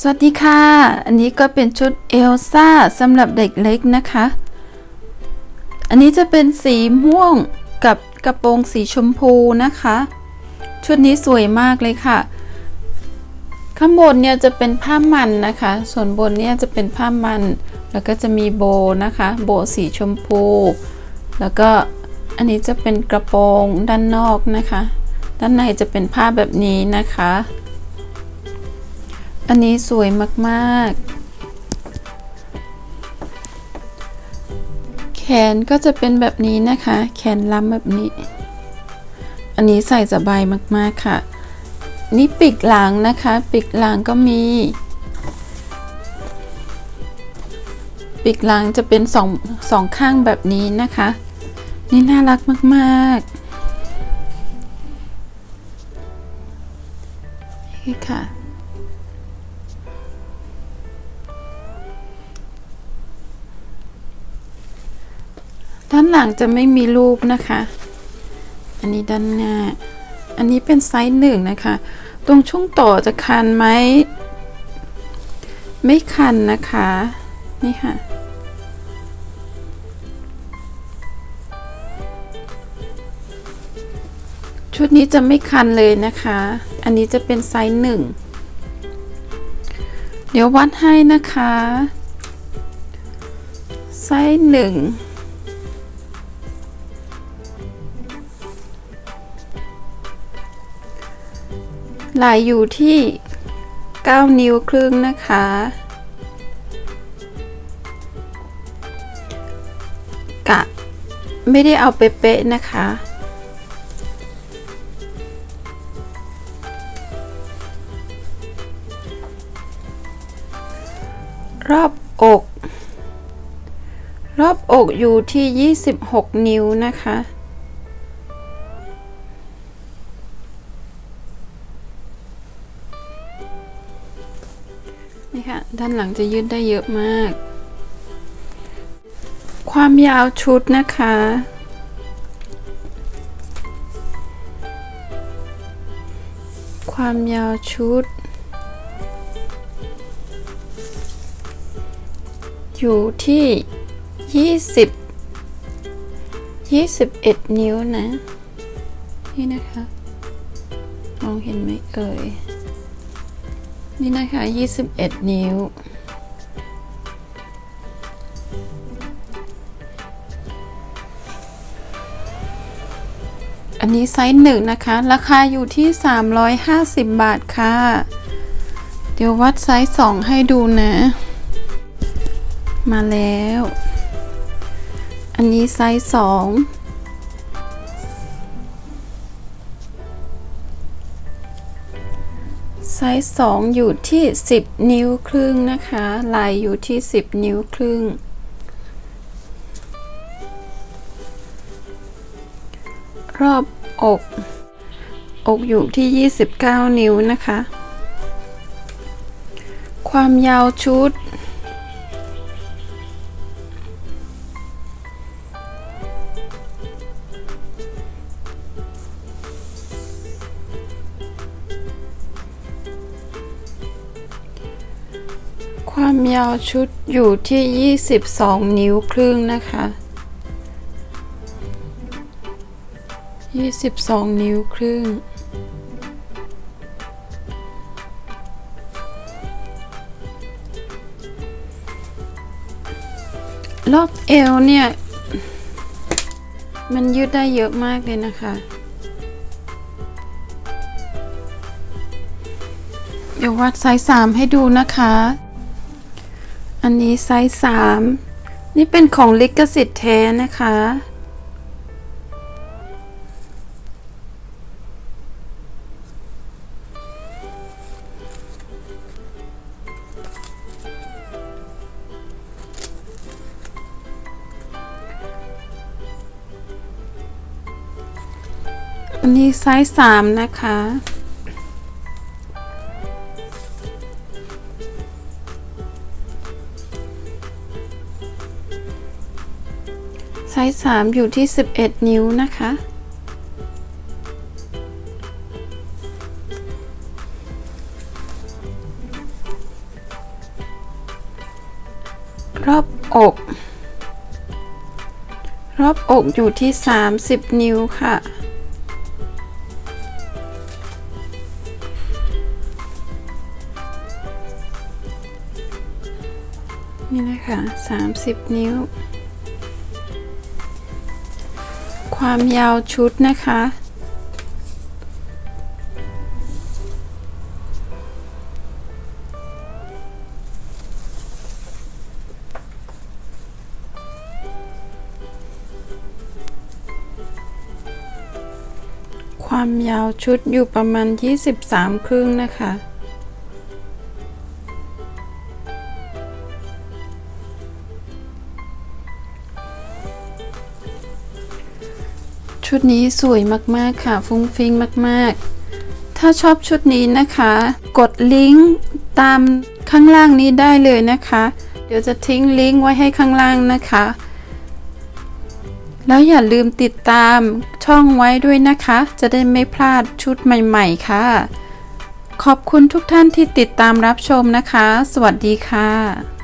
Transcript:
สวัสดีค่ะ อันนี้ก็เป็นชุดเอลซ่าสำหรับเด็กเล็กนะคะ อันนี้จะเป็นสีม่วงกับกระโปรงสีชมพูนะคะ ชุดนี้สวยมากเลยค่ะ ข้างบนเนี่ยจะเป็นผ้ามันนะคะ ส่วนบนเนี่ยจะเป็นผ้ามัน แล้วก็จะมีโบนะคะ โบสีชมพู แล้วก็อันนี้จะเป็นกระโปรงด้านนอกนะคะ ด้านในจะเป็นผ้าแบบนี้นะคะ อันนี้สวยมาก ๆ แขนก็จะเป็นแบบนี้นะคะ แขนล้ำแบบนี้ อันนี้ใส่สบายมาก ๆ ค่ะ นี่ปีกหลังนะคะ ปีกหลังก็มี ปีกหลังจะเป็นสองสองข้างแบบนี้นะคะ นี่น่ารักมาก ๆ นี่ค่ะานหลังจะไม่มีรูปนะคะ อันนี้ด้านหน้า อันนี้เป็นไซส์หนึ่งนะคะ ตรงช่วงต่อจะคันไหม ไม่คันนะคะ นี่ค่ะชุดนี้จะไม่คันเลยนะคะ อันนี้จะเป็นไซส์หนึ่ง เดี๋ยววัดให้นะคะ ไซส์หนึ่ง ไหลอยู่ที่ 9 นิ้วครึ่งนะคะ กะ ไม่ได้เอาเป๊ะๆนะคะ รอบอก รอบอกอยู่ที่ 26 นิ้วนะคะ นี่ค่ะ ด้านหลังจะยืดได้เยอะมาก ความยาวชุดนะคะ ความยาวชุด อยู่ที่ 20 21 นิ้วนะ นี่นะคะ มองเห็นไหมเอ่ย นี่นะคะ 21 นิ้ว อันนี้ไซส์หนึ่งนะคะ ราคาอยู่ที่ 350 บาทค่ะ เดี๋ยววัดไซส์สองให้ดูนะ มาแล้ว อันนี้ไซส์สอง ไซส์สองอยู่ที่ 10 นิ้วครึ่งนะคะ ลายอยู่ที่ 10 นิ้วครึ่ง รอบอก อกอยู่ที่ 29 นิ้วนะคะ ความยาวชุด ความยาวชุดอยู่ที่ 22 นิ้วครึ่งนะคะ 22 นิ้วครึ่ง รอบเอวเนี่ย มันยืดได้เยอะมากเลยนะคะเดี๋ยววัดไซส์สามให้ดูนะคะ อันนี้ไซส์สามนี่เป็นของลิขสิทธิ์แท้นะคะ อันนี้ไซส์สามนะคะ ไซส์3อยู่ที่ 11 นิ้วนะคะ รอบอก รอบอกอยู่ที่ 30 นิ้วค่ะนี่นะคะ 30 นิ้ว ความยาวชุดนะคะ ความยาวชุดอยู่ประมาณ 23 ครึ่งนะคะ ชุดนี้สวยมากๆค่ะ ฟุ้งฟิ้งมากๆ ถ้าชอบชุดนี้นะคะ กดลิงก์ตามข้างล่างนี้ได้เลยนะคะ เดี๋ยวจะทิ้งลิงก์ไว้ให้ข้างล่างนะคะ แล้วอย่าลืมติดตามช่องไว้ด้วยนะคะ จะได้ไม่พลาดชุดใหม่ๆค่ะ ขอบคุณทุกท่านที่ติดตามรับชมนะคะ สวัสดีค่ะ